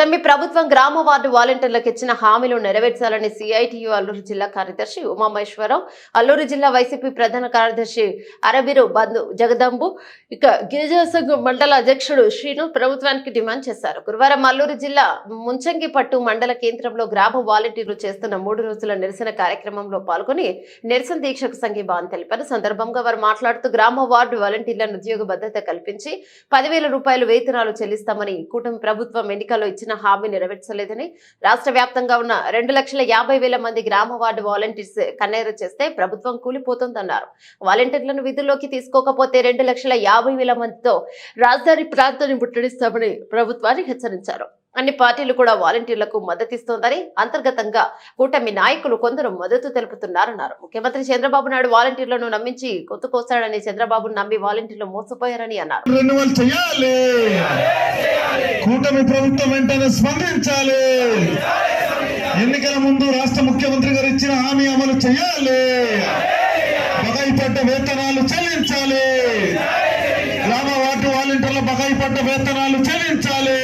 కూటమి ప్రభుత్వం గ్రామ వార్డు వాలంటీర్లకు ఇచ్చిన హామీలు నెరవేర్చాలని సిఐటియు అల్లూరు జిల్లా కార్యదర్శి ఉమామేశ్వరరావు అల్లూరు జిల్లా వైసీపీ ప్రధాన కార్యదర్శి అరబిరు బంధు జగదంబు ఇక గిరిజన సంఘం మండల అధ్యక్షుడు శ్రీను ప్రభుత్వానికి డిమాండ్ చేశారు. గురువారం అల్లూరు జిల్లా ముంచంగిపట్టు మండల కేంద్రంలో గ్రామ వాలంటీర్లు చేస్తున్న మూడు రోజుల నిరసన కార్యక్రమంలో పాల్గొని నిరసన దీక్షకు సంఘీభావం తెలిపారు. సందర్భంగా వారు మాట్లాడుతూ గ్రామ వార్డు వాలంటీర్లను ఉద్యోగ భద్రత కల్పించి పదివేల రూపాయలు వేతనాలు చెల్లిస్తామని కూటమి ప్రభుత్వం ఎన్నికల్లో ఇచ్చిన హామీ నెరవేర్చలేదని రాష్ట్ర వ్యాప్తంగా ఉన్న రెండు లక్షల యాభై వేల మంది గ్రామ వార్డు వాలంటీర్స్ కన్నేరు చేస్తే ప్రభుత్వం కూలిపోతుందన్నారు. వాలంటీర్లను విధుల్లోకి తీసుకోకపోతే రెండు లక్షల యాభై వేల మందితో రాజధాని ప్రాంతాన్ని ముట్టడిస్తామని ప్రభుత్వాన్ని హెచ్చరించారు. అన్ని పార్టీలు కూడా వాలంటీర్లకు మద్దతిస్తోందని అంతర్గతంగా కూటమి నాయకులు కొందరు మద్దతు తెలుపుతున్నారన్నారు. ముఖ్యమంత్రి చంద్రబాబు నాయుడు వాలంటీర్లను నమ్మించి కొత్త కోస్తాడని చంద్రబాబు నమ్మి వాలంటీర్లు మోసపోయారని అన్నారు. కూటమి ప్రభుత్వం వెంటనే స్పందించాలి. ఎన్నికల ముందు రాష్ట్ర ముఖ్యమంత్రి గారు ఇచ్చిన హామీ అమలు చేయాలి. బకాయి పడ్డ వేతనాలు చెల్లించాలి. గ్రామ వార్డు వాలంటీర్ల బకాయి పడ్డ వేతనాలు చెల్లించాలి.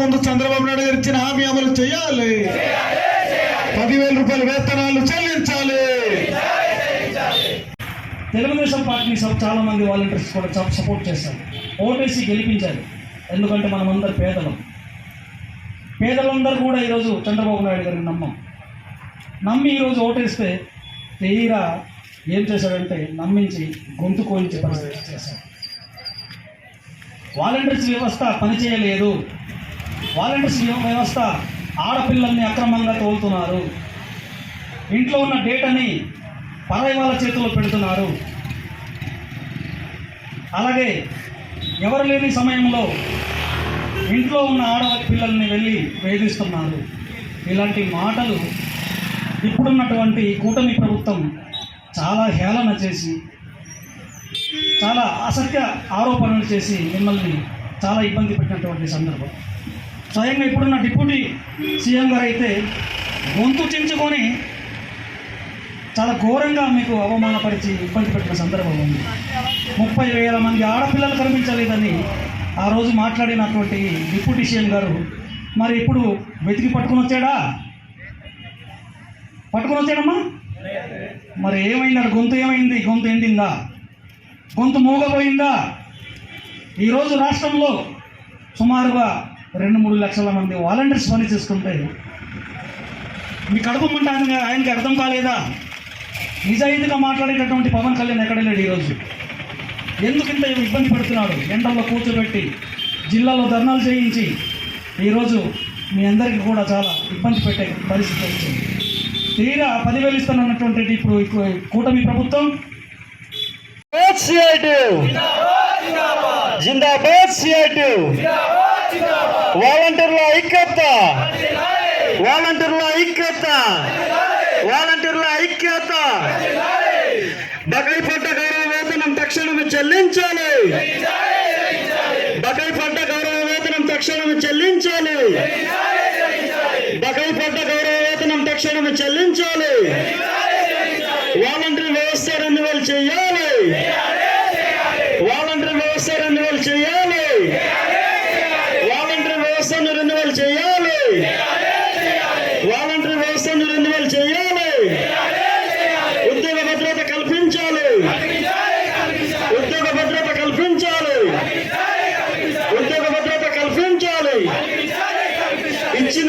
ముందు చంద్రబాబు నాయుడు గారు ఇచ్చిన హామీ అమలు చేయాలి. పదివేల రూపాయల వేతనాలు చెల్లించాలి. తెలుగుదేశం పార్టీ చాలా మంది వాలంటీర్స్ కూడా సపోర్ట్ చేశారు. ఓటేసి గెలిపించాలి ఎందుకంటే మనమందరు పేదలం. పేదలందరూ కూడా ఈరోజు చంద్రబాబు నాయుడు గారిని నమ్మం. నమ్మి ఈరోజు ఓటేస్తే తీరా ఏం చేశాడంటే నమ్మించి గొంతు కోయించే పరిస్థితి చేశాడు. వాలంటీర్స్ వ్యవస్థ పనిచేయలేదు. వాలంటీర్స్ వ్యవస్థ ఆడపిల్లల్ని అక్రమంగా తోలుతున్నారు. ఇంట్లో ఉన్న డేటాని పరాయి వాళ్ళ చేతుల్లో పెడుతున్నారు. అలాగే ఎవరు లేని సమయంలో ఇంట్లో ఉన్న ఆడ పిల్లల్ని వెళ్ళి వేధిస్తున్నారు. ఇలాంటి మాటలు ఇప్పుడున్నటువంటి కూటమి ప్రభుత్వం చాలా హేళన చేసి చాలా అసత్య ఆరోపణలు చేసి మిమ్మల్ని చాలా ఇబ్బంది పెట్టినటువంటి సందర్భం. స్వయంగా ఇప్పుడున్న డిప్యూటీ సీఎం గారు అయితే గొంతు చించుకొని చాలా ఘోరంగా మీకు అవమానపరిచి ఇబ్బంది పెట్టిన సందర్భం ఉంది. ముప్పై వేల మంది ఆడపిల్లలు కనిపించలేదని ఆ రోజు మాట్లాడినటువంటి డిప్యూటీ సీఎం గారు మరి ఇప్పుడు వెతికి పట్టుకుని వచ్చాడా? పట్టుకుని వచ్చాడమ్మా? మరి ఏమైంది గొంతు ఏమైంది? గొంతు ఎండిందా? గొంతు మూగపోయిందా? ఈరోజు రాష్ట్రంలో సుమారుగా రెండు మూడు లక్షల మంది వాలంటీర్స్ పని చేస్తుంటే మీ కడుపు మంట ఆయన ఆయనకి అర్థం కాలేదా? నిజాయితీగా మాట్లాడేటటువంటి పవన్ కళ్యాణ్ ఎక్కడ లేడు ఈరోజు? ఎందుకు ఇంత ఇబ్బంది పెడుతున్నాడు? ఎండల్లో కూర్చోబెట్టి జిల్లాలో ధర్నాలు చేయించి ఈరోజు మీ అందరికీ కూడా చాలా ఇబ్బంది పెట్టే పరిస్థితి వచ్చింది. తీరా పదివేలు ఇస్తానన్నటువంటి ఇప్పుడు కూటమి ప్రభుత్వం? జిందాబాద్ సిఐటి వాలంటీర్ల ఐక్యత. వాలంటీర్ల ఐక్యత. వాలంటీర్ల ఐక్యత. బకాయి పంట గౌరవ వేతనం తక్షణమే చెల్లించాలి. బకాయి పంట గౌరవ వేతనం తక్షణమే చెల్లించాలి. బకాయి పంట గౌరవ వేతనం తక్షణమే చెల్లించాలి. వాలంటీర్ వ్యవస్థ రెన్యువల్ చేయాలి. చేయాలి. వాలంటీర్ వ్యవస్థను రెన్యువల్ చేయాలి?